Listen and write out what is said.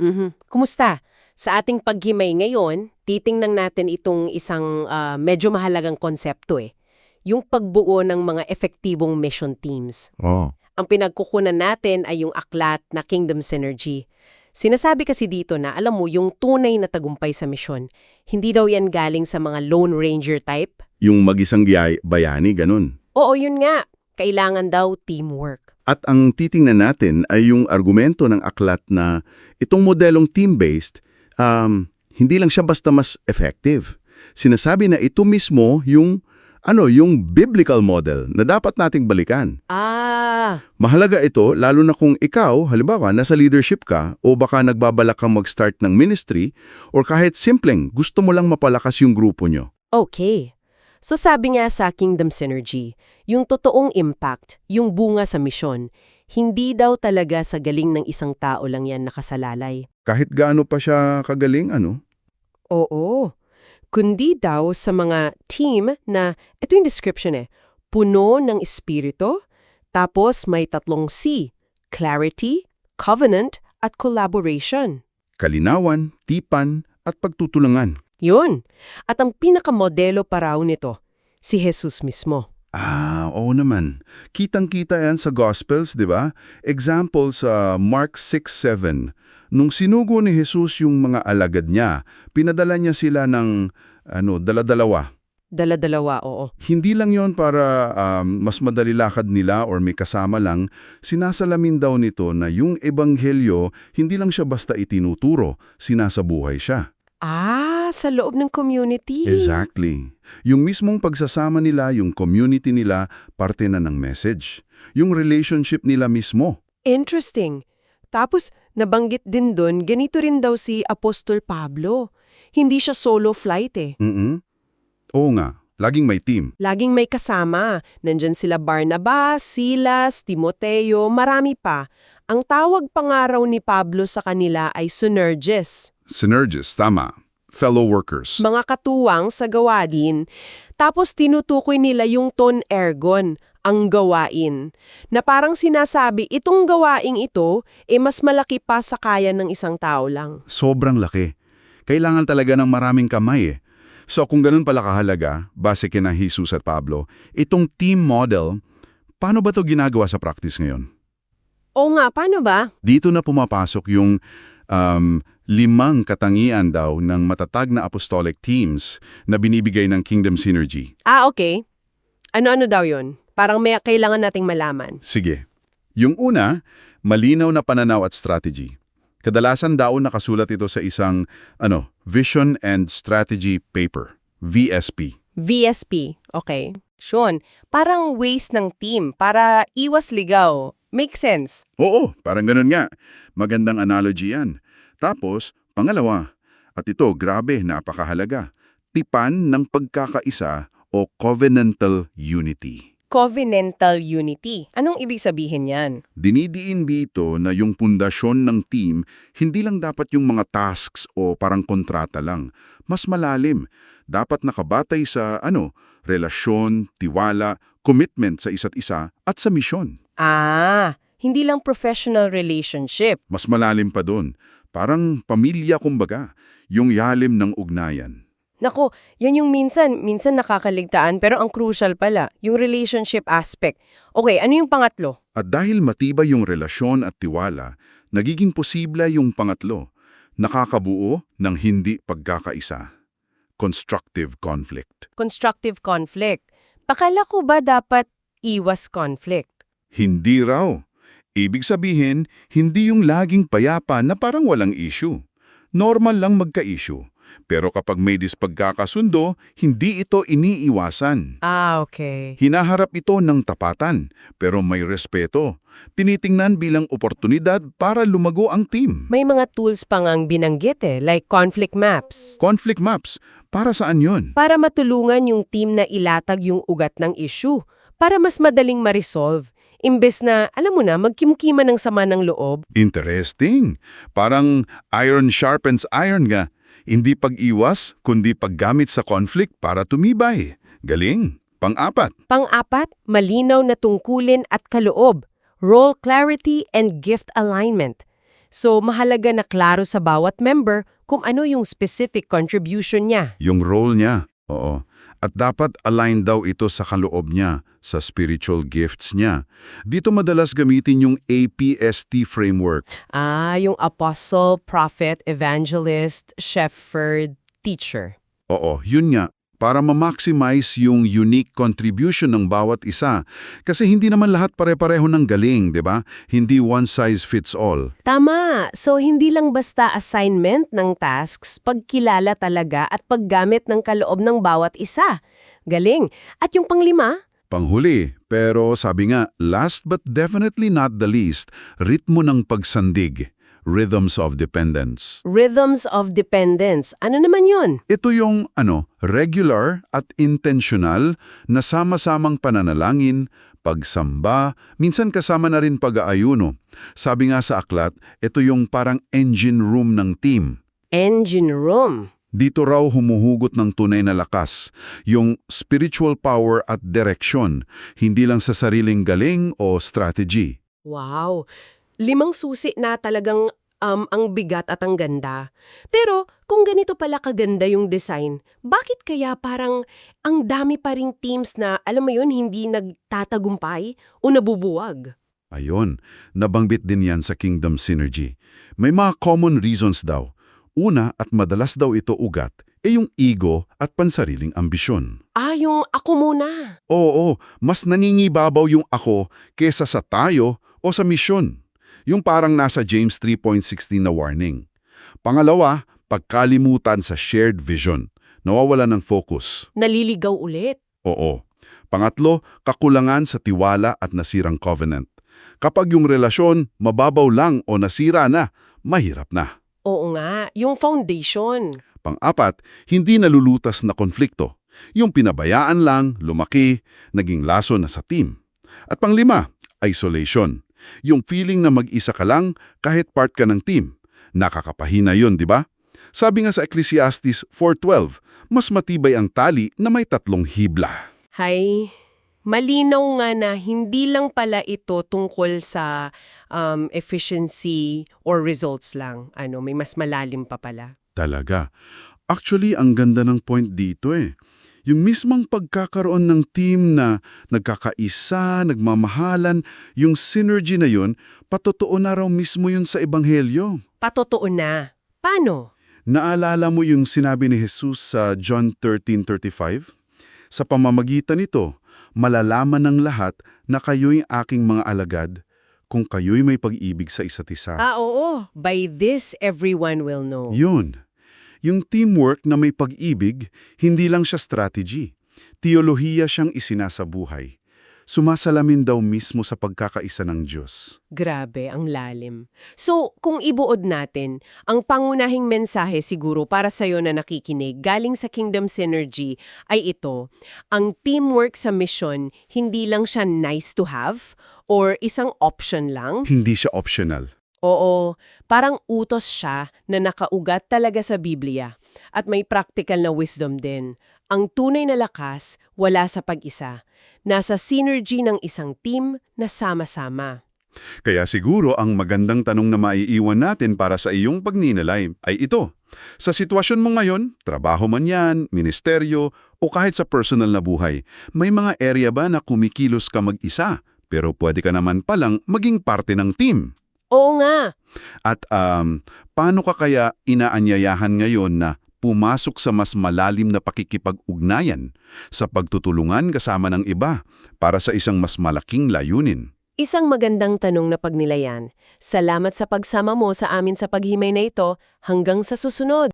Mhm. Kumusta? Sa ating paghimay ngayon, titingnan natin itong isang ah, medyo mahalagang konsepto eh. Yung pagbuo ng mga epektibong mission teams. Oh. Ang pinagkukunan natin ay yung aklat na Kingdom Synergy. Sinasabi kasi dito na, alam mo, yung tunay na tagumpay sa misyon, hindi daw yan galing sa mga Lone Ranger type. Yung mag-isang bayani, ganun. Oo, yun nga. Kailangan daw teamwork. At ang titingnan natin ay yung argumento ng aklat na itong modelong team-based, um, hindi lang siya basta mas effective. Sinasabi na ito mismo yung ano, yung biblical model na dapat nating balikan. Ah, Mahalaga ito lalo na kung ikaw, halimbawa, nasa leadership ka o baka nagbabalak kang mag-start ng ministry or kahit simpleng gusto mo lang mapalakas yung grupo nyo. Okay. So sabi nga sa Kingdom Synergy, yung totoong impact, yung bunga sa misyon, hindi daw talaga sa galing ng isang tao lang yan nakasalalay. Kahit gaano pa siya kagaling, ano? Oo. Kundi daw sa mga team na, ito yung description eh, puno ng espiritu, tapos may tatlong C, clarity, covenant, at collaboration. Kalinawan, tipan, at pagtutulungan. Yun. At ang pinakamodelo pa raw nito, si Jesus mismo. Ah, oo naman. Kitang-kita yan sa Gospels, di ba? Example sa Mark 6.7. Nung sinugo ni Jesus yung mga alagad niya, pinadala niya sila ng ano, daladalawa. Dala-dalawa, oo. Hindi lang yon para um, mas madali lakad nila or may kasama lang, sinasalamin daw nito na yung ebanghelyo, hindi lang siya basta itinuturo, sinasabuhay siya. Ah, sa loob ng community. Exactly. Yung mismong pagsasama nila, yung community nila, parte na ng message. Yung relationship nila mismo. Interesting. Tapos, nabanggit din doon, ganito rin daw si Apostol Pablo. Hindi siya solo flight eh. mm Oo nga, laging may team. Laging may kasama. Nandyan sila Barnabas, Silas, Timoteo, marami pa. Ang tawag pangaraw ni Pablo sa kanila ay synergists, Synergists, tama. Fellow workers. mga katuwang sa gawain. Tapos tinutukoy nila yung ton ergon, ang gawain. Na parang sinasabi, itong gawaing ito, eh mas malaki pa sa kaya ng isang tao lang. Sobrang laki. Kailangan talaga ng maraming kamay eh. So kung ganun pala kahalaga, base kina Jesus at Pablo, itong team model, paano ba to ginagawa sa practice ngayon? Oo nga, paano ba? Dito na pumapasok yung um, limang katangian daw ng matatag na apostolic teams na binibigay ng Kingdom Synergy. Ah, okay. Ano-ano daw yon? Parang may kailangan nating malaman. Sige. Yung una, malinaw na pananaw at strategy. Kadalasan daw nakasulat ito sa isang ano, Vision and Strategy Paper, VSP. VSP. Okay. Sean, parang ways ng team para iwas ligaw. Make sense. Oo, parang ganun nga. Magandang analogy yan. Tapos, pangalawa, at ito grabe, napakahalaga, tipan ng pagkakaisa o covenantal unity. Covenantal unity. Anong ibig sabihin yan? Dinidiin dito na yung pundasyon ng team, hindi lang dapat yung mga tasks o parang kontrata lang. Mas malalim. Dapat nakabatay sa ano, relasyon, tiwala, commitment sa isa't isa at sa misyon. Ah, hindi lang professional relationship. Mas malalim pa doon. Parang pamilya kumbaga, yung yalim ng ugnayan. Nako, yan yung minsan, minsan nakakaligtaan pero ang crucial pala, yung relationship aspect. Okay, ano yung pangatlo? At dahil matibay yung relasyon at tiwala, nagiging posible yung pangatlo, nakakabuo ng hindi pagkakaisa. Constructive conflict. Constructive conflict. Pakala ko ba dapat iwas conflict? Hindi raw. Ibig sabihin, hindi yung laging payapa na parang walang issue. Normal lang magka-issue. Pero kapag may dispagkakasundo, hindi ito iniiwasan. Ah, okay. Hinaharap ito ng tapatan, pero may respeto. Tinitingnan bilang oportunidad para lumago ang team. May mga tools pang ang binanggit eh, like conflict maps. Conflict maps, para saan yon? Para matulungan yung team na ilatag yung ugat ng issue. Para mas madaling ma-resolve. Imbes na, alam mo na, magkimkima ng sama ng loob. Interesting. Parang iron sharpens iron nga. Hindi pag-iwas, kundi paggamit sa conflict para tumibay. Galing. Pang-apat, Pang-apat, malinaw na tungkulin at kaloob. Role clarity and gift alignment. So, mahalaga na klaro sa bawat member kung ano yung specific contribution niya. Yung role niya, oo. At dapat aligned daw ito sa kaloob niya, sa spiritual gifts niya. Dito madalas gamitin yung APST framework. Ah, yung apostle, prophet, evangelist, shepherd, teacher. Oo, yun nga. Para ma-maximize yung unique contribution ng bawat isa. Kasi hindi naman lahat pare-pareho ng galing, di ba? Hindi one size fits all. Tama. So, hindi lang basta assignment ng tasks, pagkilala talaga at paggamit ng kaloob ng bawat isa. Galing. At yung panglima, Panghuli, pero sabi nga, last but definitely not the least, ritmo ng pagsandig, rhythms of dependence. rhythms of dependence. Ano naman yun? Ito yung ano, regular at intentional na sama-samang pananalangin, pagsamba, minsan kasama na rin pag-aayuno. Sabi nga sa aklat, ito yung parang engine room ng team. Engine room. Dito raw humuhugot ng tunay na lakas, yung spiritual power at direksyon, hindi lang sa sariling galing o strategy. Wow. Limang susi na talagang um, ang bigat at ang ganda. Pero kung ganito pala kaganda yung design, bakit kaya parang ang dami pa ring teams na, alam mo yun, hindi nagtatagumpay o nabubuwag? Ayon, nabanggit din yan sa Kingdom Synergy. May mga common reasons daw. Una at madalas daw ito ugat, e yung ego at pansariling ambisyon. Ah, yung ako muna. Oo, mas nangingibabaw yung ako kesa sa tayo o sa misyon. Yung parang nasa James 3.16 na warning. Pangalawa, pagkalimutan sa shared vision. Nawawala ng focus. Naliligaw ulit. Oo. Pangatlo, kakulangan sa tiwala at nasirang covenant. Kapag yung relasyon mababaw lang o nasira na, mahirap na. Oo nga, yung foundation. Pang-apat, hindi nalulutas na konflikto. Yung pinabayaan lang, lumaki, naging laso na sa team. At panglima, isolation. Yung feeling na mag-isa ka lang kahit part ka ng team. Nakakapahina yun, di ba? Sabi nga sa Ecclesiastes 4.12, mas matibay ang tali na may tatlong hibla. Hay, malinaw nga na hindi lang pala ito tungkol sa um, efficiency or results lang. Ano, may mas malalim pa pala. Talaga. Actually, ang ganda ng point dito eh. Yung mismong pagkakaroon ng team na nagkakaisa, nagmamahalan, yung synergy na yun, patotoo na raw mismo yun sa Ebanghelyo. Patotoo na. Paano? Naalala mo yung sinabi ni Jesus sa John 13.35? Sa pamamagitan nito, malalaman ng lahat na kayo'y aking mga alagad kung kayo'y may pag-ibig sa isa't isa. Ah, oo. By this, everyone will know. Yun. Yung teamwork na may pag-ibig, hindi lang siya strategy. Teolohiya siyang isinasabuhay. Sumasalamin daw mismo sa pagkakaisa ng Diyos. Grabe, ang lalim. So, kung ibuod natin, ang pangunahing mensahe siguro para sa'yo na nakikinig galing sa Kingdom Synergy ay ito. Ang teamwork sa mission, hindi lang siya nice to have or isang option lang. Hindi siya optional. Oo, parang utos siya na nakaugat talaga sa Biblia. At may practical na wisdom din. Ang tunay na lakas, wala sa pag-isa. Nasa synergy ng isang team na sama-sama. Kaya siguro ang magandang tanong na maiiwan natin para sa iyong pagninalay ay ito. Sa sitwasyon mo ngayon, trabaho man yan, ministeryo, o kahit sa personal na buhay, may mga area ba na kumikilos ka mag-isa, pero pwede ka naman palang maging parte ng team? Oo nga, At um, paano ka kaya inaanyayahan ngayon na pumasok sa mas malalim na pakikipag-ugnayan sa pagtutulungan kasama ng iba para sa isang mas malaking layunin? isang magandang tanong na pagnilayan. Salamat sa pagsama mo sa amin sa paghimay na ito. Hanggang sa susunod.